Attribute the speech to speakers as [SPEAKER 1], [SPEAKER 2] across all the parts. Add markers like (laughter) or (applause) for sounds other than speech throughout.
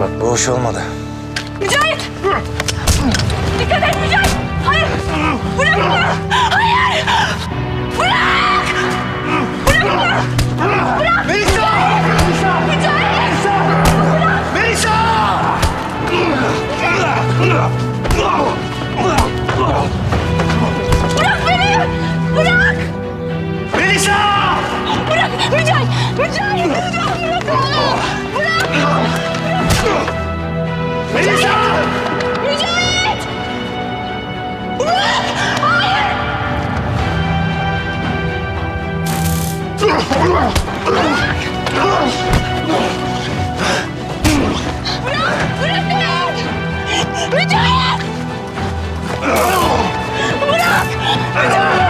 [SPEAKER 1] Bak bu hoş olmadı.
[SPEAKER 2] Mücahit! Dikkat et Mücahit! Hayır! Bırak bunu! Hayır! Bırak! Bırak bunu! Bırak!
[SPEAKER 3] Melisa!
[SPEAKER 2] Bırak! Mücahit! Bırak! Mücahit!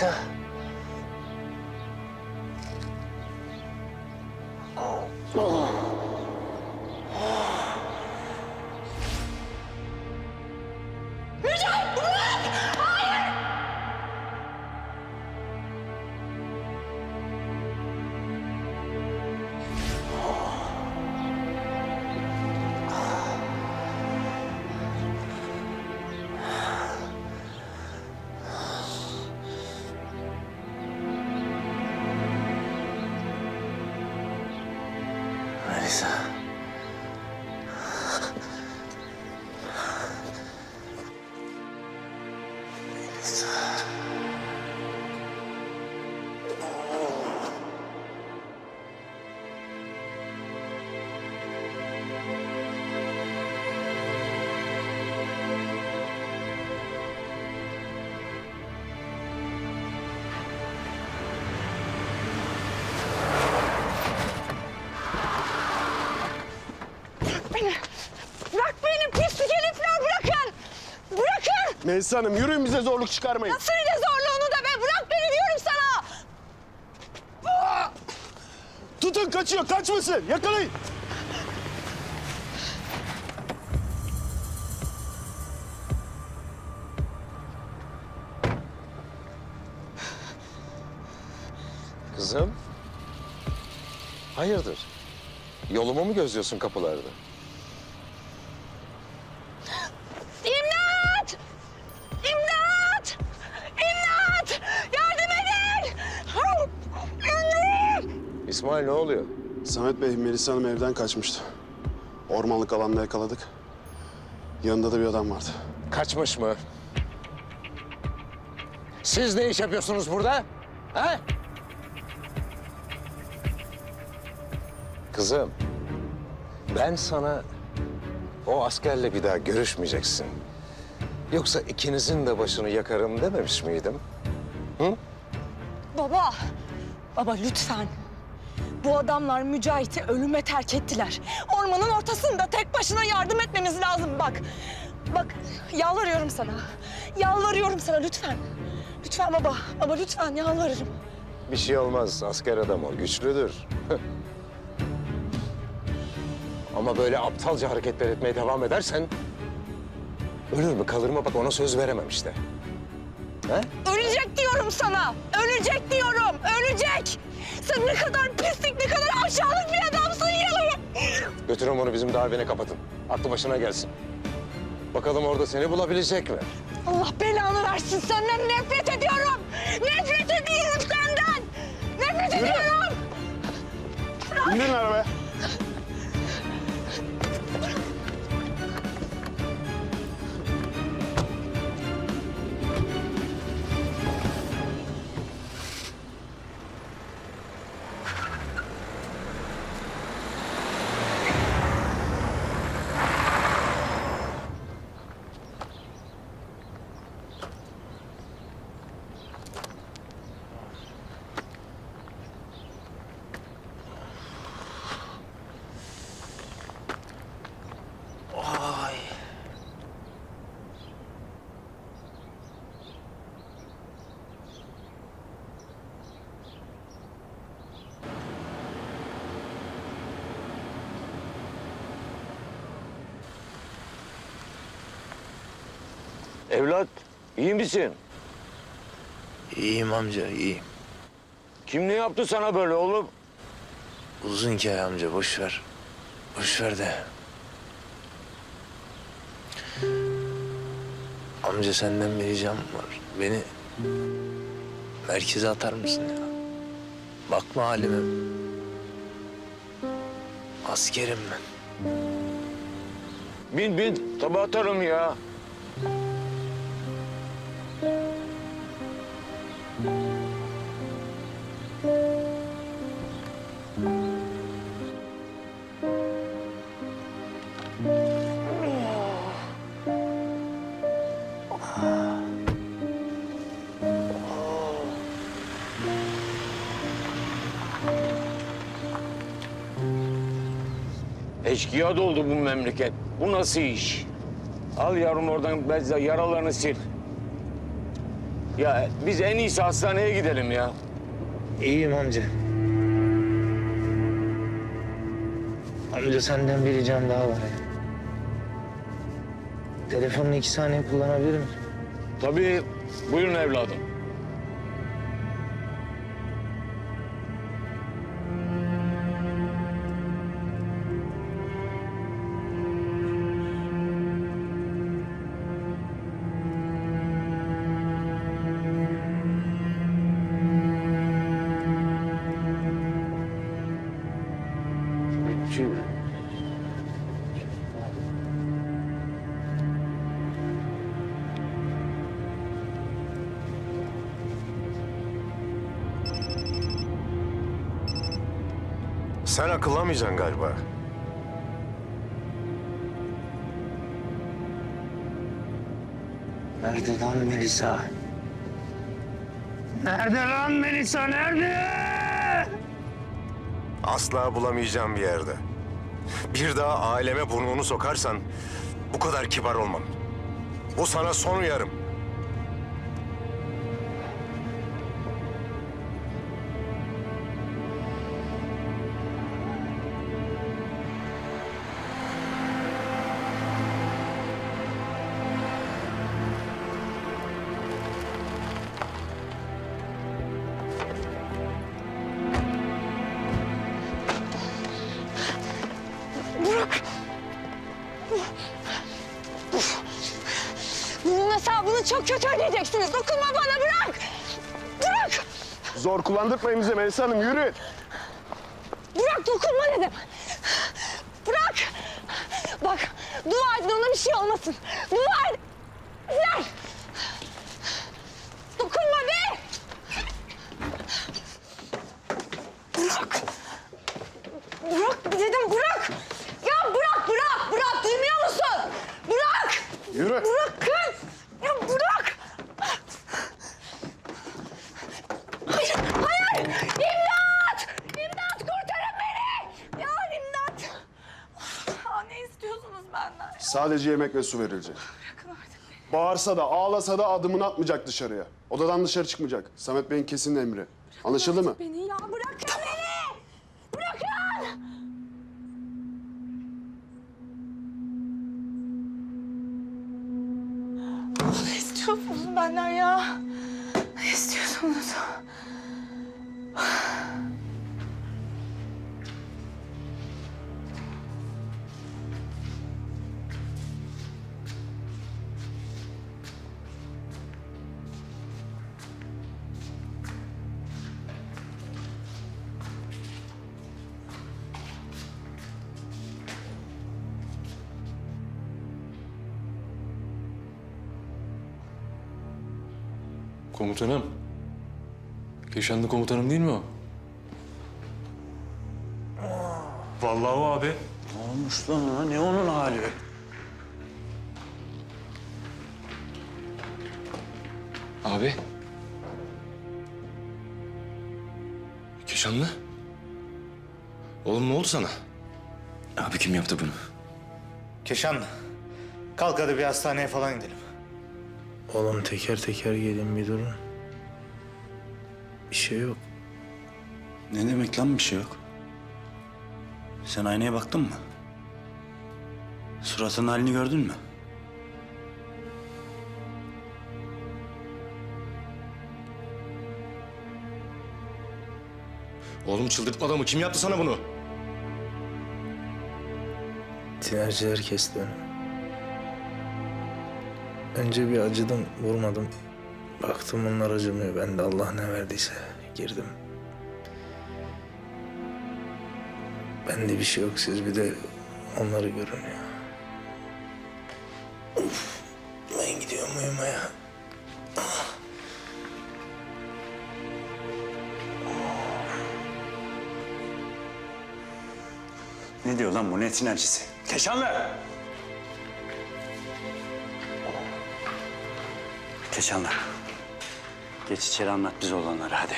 [SPEAKER 2] 没
[SPEAKER 1] Melisa
[SPEAKER 3] Hanım yürüyün bize zorluk çıkarmayın.
[SPEAKER 2] Nasıl ne zorluğunu da be? Bırak beni diyorum sana.
[SPEAKER 3] Tutun kaçıyor. Kaçmasın. Yakalayın.
[SPEAKER 4] Kızım. Hayırdır? Yolumu mu gözlüyorsun kapılarda? İsmail ne oluyor?
[SPEAKER 5] Samet Bey, Melisa Hanım evden kaçmıştı. Ormanlık alanda yakaladık. Yanında da bir adam vardı.
[SPEAKER 4] Kaçmış mı? Siz ne iş yapıyorsunuz burada? Ha? Kızım, ben sana o askerle bir daha görüşmeyeceksin. Yoksa ikinizin de başını yakarım dememiş miydim?
[SPEAKER 2] Baba, baba lütfen. Bu adamlar Mücahit'i ölüme terk ettiler. Ormanın ortasında tek başına yardım etmemiz lazım bak. Bak yalvarıyorum sana. Yalvarıyorum sana lütfen. Lütfen baba, baba lütfen yalvarırım.
[SPEAKER 4] Bir şey olmaz, asker adam o, güçlüdür. (laughs) Ama böyle aptalca hareketler etmeye devam edersen... ...ölür mü kalır mı bak ona söz veremem işte. Ha?
[SPEAKER 2] Ölecek diyorum sana. Ölecek diyorum. Ölecek. Sen ne kadar pislik, ne kadar aşağılık bir adamsın ya.
[SPEAKER 4] Götürün bunu bizim davine kapatın. Aklı başına gelsin. Bakalım orada seni bulabilecek mi?
[SPEAKER 2] Allah belanı versin. Senden nefret ediyorum. Nefret ediyorum senden. Nefret ediyorum.
[SPEAKER 5] İndirin arabaya.
[SPEAKER 6] Evlat, iyi misin?
[SPEAKER 1] İyiyim amca iyiyim.
[SPEAKER 6] Kim ne yaptı sana böyle oğlum?
[SPEAKER 1] Uzun hikaye amca boş ver. Boş ver de. Amca senden bir ricam var. Beni merkeze atar mısın ya? Bakma halime. Askerim ben.
[SPEAKER 6] Bin bin, tabağa atarım ya. Eşkıya doldu bu memleket. Bu nasıl iş? Al yavrum oradan bezle yaralarını sil. Ya biz en iyisi hastaneye gidelim ya.
[SPEAKER 1] İyiyim amca. Amca senden bir ricam daha var ya. Telefonunu iki saniye kullanabilir miyim?
[SPEAKER 6] Tabii buyurun evladım.
[SPEAKER 4] Sen akıllamayacaksın galiba.
[SPEAKER 1] Nerede lan Melisa? Nerede lan Melisa nerede?
[SPEAKER 4] Asla bulamayacağım bir yerde. Bir daha aileme burnunu sokarsan bu kadar kibar olmam. Bu sana son uyarım.
[SPEAKER 2] Hesabını çok kötü ödeyeceksiniz. Dokunma bana bırak. Bırak.
[SPEAKER 3] Zor kullandırtmayın bize Melisa Hanım yürü.
[SPEAKER 2] Bırak dokunma dedim. Bırak. Bak dua edin ona bir şey olmasın. Dua edin. Bırak. Dokunma be. Bırak. Bırak dedim bırak. Ya bırak bırak bırak duymuyor musun? Bırak.
[SPEAKER 3] Yürü.
[SPEAKER 2] Bırakın. Ya bırak. Hayır, hayır. İmdat! İmdat kurtarın beni! Ya imdat! Ya ne istiyorsunuz benden?
[SPEAKER 5] Sadece yemek ve su verilecek.
[SPEAKER 2] Bırakın artık beni.
[SPEAKER 5] Bağırsa da ağlasa da adımını atmayacak dışarıya. Odadan dışarı çıkmayacak. Samet Bey'in kesin emri. Anlaşıldı mı?
[SPEAKER 2] Beni ya bırakın beni! Bırakın! Ne istiyorsunuz benden ya? Ne istiyorsunuz?
[SPEAKER 7] Komutanım. Keşanlı komutanım değil mi o? Vallahi o abi.
[SPEAKER 1] Ne olmuş lan ona? Ne onun hali?
[SPEAKER 7] Abi. Keşanlı. Oğlum ne oldu sana? Abi kim yaptı bunu?
[SPEAKER 8] Keşan, kalk hadi bir hastaneye falan gidelim.
[SPEAKER 1] Oğlum teker teker gelin bir durun. Bir şey yok.
[SPEAKER 8] Ne demek lan bir şey yok? Sen aynaya baktın mı? Suratının halini gördün mü?
[SPEAKER 7] Oğlum çıldırtma adamı. Kim yaptı sana bunu?
[SPEAKER 1] Tinerciler kesti beni. Önce bir acıdım, vurmadım. Baktım onlar acımıyor. Ben de Allah ne verdiyse girdim. Bende bir şey yok. Siz bir de onları görün ya. Of. Ben gidiyorum uyumaya.
[SPEAKER 8] Ne diyor lan bu ne tinercisi? Keşanlı! Keşanlı. Geç içeri anlat bize olanları hadi.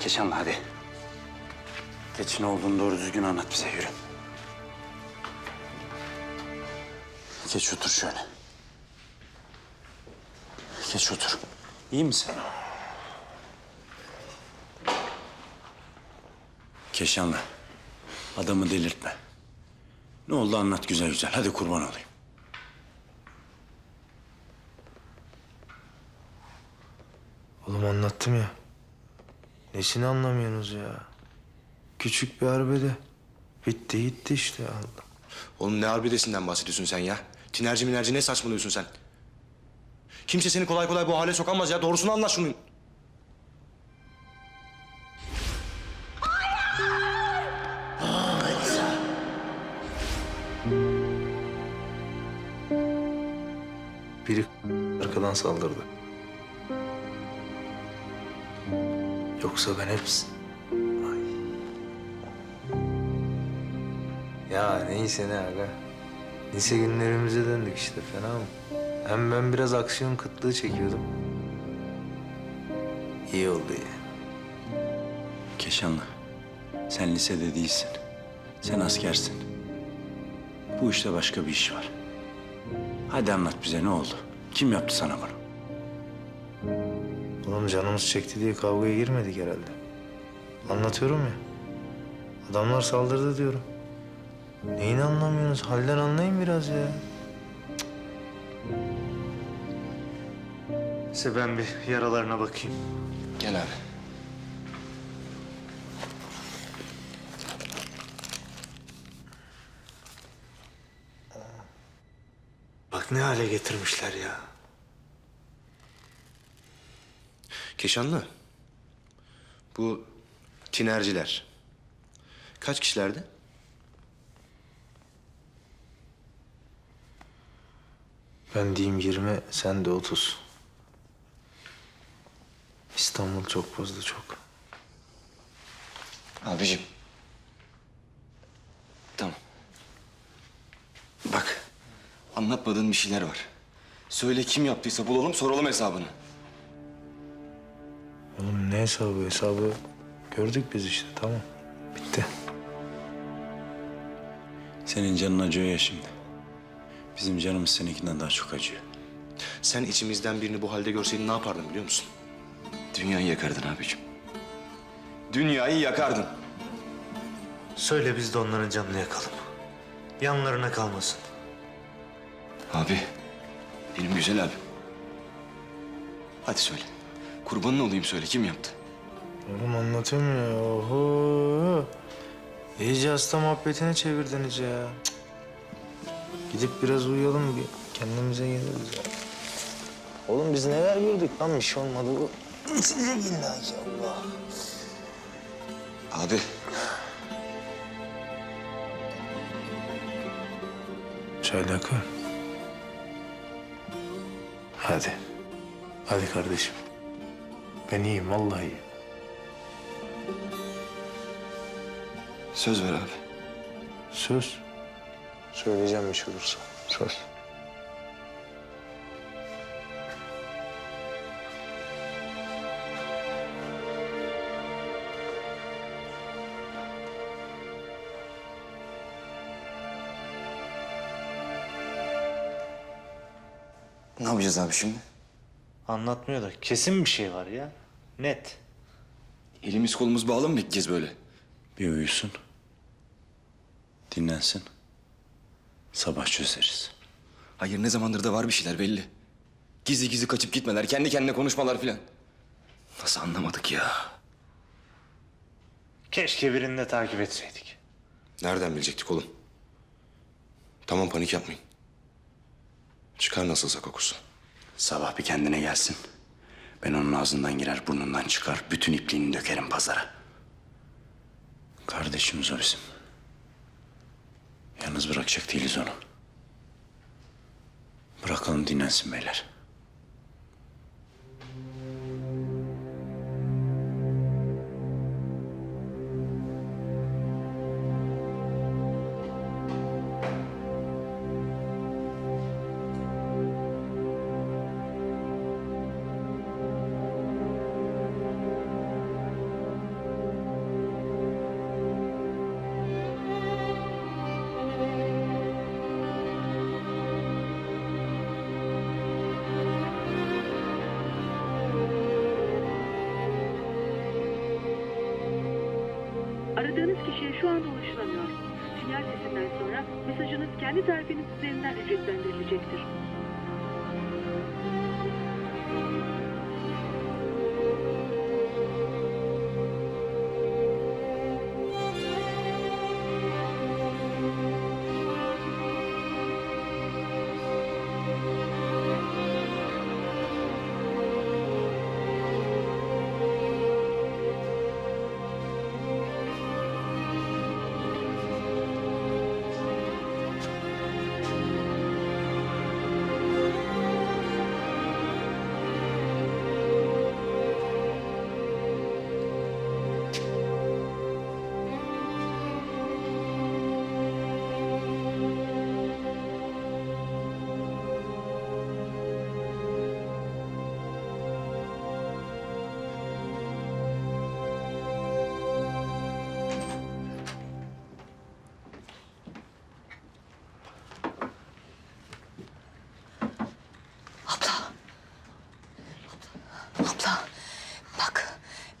[SPEAKER 8] Keşanlı hadi. Geç ne olduğunu doğru düzgün anlat bize yürü. Geç otur şöyle. Geç otur. İyi misin? Keşanlı. Adamı delirtme. Ne oldu anlat güzel güzel. Hadi kurban olayım.
[SPEAKER 1] Oğlum anlattım ya. Nesini anlamıyorsunuz ya? Küçük bir arbede. Bitti gitti işte Allah.
[SPEAKER 7] Oğlum ne harbidesinden bahsediyorsun sen ya? Tinerci minerci ne saçmalıyorsun sen? Kimse seni kolay kolay bu hale sokamaz ya. Doğrusunu anlat şunun.
[SPEAKER 1] Biri arkadan saldırdı. Yoksa ben hepsi... Ay. Ya neyse ne aga. Lise günlerimize döndük işte fena mı? Hem ben biraz aksiyon kıtlığı çekiyordum. İyi oldu ya.
[SPEAKER 8] Keşanlı. Sen lisede değilsin. Sen askersin. Bu işte başka bir iş var. Hadi anlat bize ne oldu? Kim yaptı sana bunu?
[SPEAKER 1] Oğlum canımız çekti diye kavgaya girmedik herhalde. Anlatıyorum ya. Adamlar saldırdı diyorum. Neyini anlamıyorsunuz? Halden anlayın biraz ya.
[SPEAKER 8] Size ben bir yaralarına bakayım.
[SPEAKER 7] Gel abi.
[SPEAKER 1] Bak ne hale getirmişler ya.
[SPEAKER 7] Keşanlı. Bu tinerciler. Kaç kişilerdi?
[SPEAKER 1] Ben diyeyim 20, sen de 30. İstanbul çok fazla çok.
[SPEAKER 7] Abicim. Tamam. Bak. Anlatmadığın bir şeyler var. Söyle kim yaptıysa bulalım soralım hesabını.
[SPEAKER 1] Oğlum ne hesabı hesabı gördük biz işte tamam. Bitti.
[SPEAKER 8] Senin canın acıyor ya şimdi. Bizim canımız seninkinden daha çok acıyor.
[SPEAKER 7] Sen içimizden birini bu halde görseydin ne yapardın biliyor musun? Dünyayı yakardın abicim. Dünyayı yakardın.
[SPEAKER 1] Söyle biz de onların canını yakalım. Yanlarına kalmasın.
[SPEAKER 7] Abi. Benim güzel abim. Hadi söyle. Kurbanın olayım söyle kim yaptı?
[SPEAKER 1] Oğlum anlatıyorum ya. Oho. İyice hasta muhabbetine çevirdiniz ya. Cık. Gidip biraz uyuyalım bir kendimize geliriz ya. Oğlum biz neler gördük lan bir şey olmadı bu. İlla ki Allah.
[SPEAKER 7] Abi.
[SPEAKER 1] Çaylak var. Hadi. Hadi kardeşim. Ben iyiyim vallahi iyiyim.
[SPEAKER 7] Söz ver abi.
[SPEAKER 1] Söz. Söyleyeceğim bir şey olursa. Söz.
[SPEAKER 7] Ne yapacağız abi şimdi?
[SPEAKER 1] Anlatmıyor da kesin bir şey var ya. Net.
[SPEAKER 7] Elimiz kolumuz bağlı mı bekleyeceğiz böyle?
[SPEAKER 8] Bir uyusun. Dinlensin. Sabah çözeriz.
[SPEAKER 7] Hayır ne zamandır da var bir şeyler belli. Gizli gizli kaçıp gitmeler, kendi kendine konuşmalar filan. Nasıl anlamadık ya?
[SPEAKER 1] Keşke birini de takip etseydik.
[SPEAKER 7] Nereden bilecektik oğlum? Tamam panik yapmayın. Çıkar nasılsa kokusu.
[SPEAKER 8] Sabah bir kendine gelsin. Ben onun ağzından girer, burnundan çıkar. Bütün ipliğini dökerim pazara. Kardeşimiz o bizim. Yalnız bırakacak değiliz onu. Bırakalım dinlensin beyler.
[SPEAKER 9] Ulaşılamıyor. Sinyal sesinden sonra mesajınız kendi tarifiniz üzerinden ücretlendirilecektir.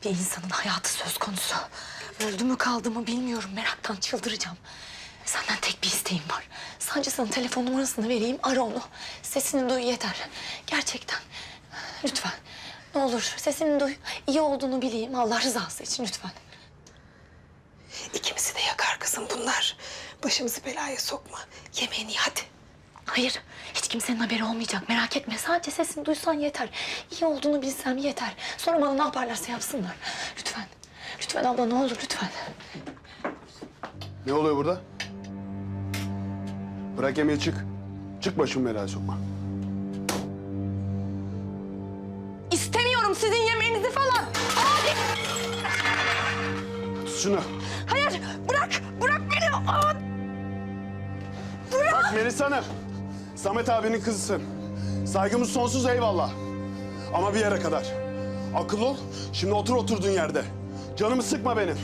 [SPEAKER 2] Bir insanın hayatı söz konusu. Öldü mü kaldı mı bilmiyorum. Meraktan çıldıracağım. Senden tek bir isteğim var. Sancısının telefon numarasını vereyim. Ara onu. Sesini duy yeter. Gerçekten. Lütfen. Ne olur sesini duy. İyi olduğunu bileyim. Allah rızası için lütfen.
[SPEAKER 10] İkimizi de yakar kızım bunlar. Başımızı belaya sokma. Yemeğini ye hadi.
[SPEAKER 2] Hayır, hiç kimsenin haberi olmayacak. Merak etme. Sadece sesini duysan yeter. İyi olduğunu bilsem yeter. Sonra bana ne yaparlarsa yapsınlar. Lütfen. Lütfen abla ne olur lütfen.
[SPEAKER 5] Ne oluyor burada? Bırak Emir çık. Çık başımı belaya sokma.
[SPEAKER 2] İstemiyorum sizin yemeğinizi falan. Abi!
[SPEAKER 5] Tut şunu.
[SPEAKER 2] Hayır, bırak. Bırak beni. Aa!
[SPEAKER 5] Bak Melis Hanım. Samet abinin kızısın. Saygımız sonsuz eyvallah. Ama bir yere kadar. Akıl ol. Şimdi otur oturduğun yerde. Canımı sıkma benim.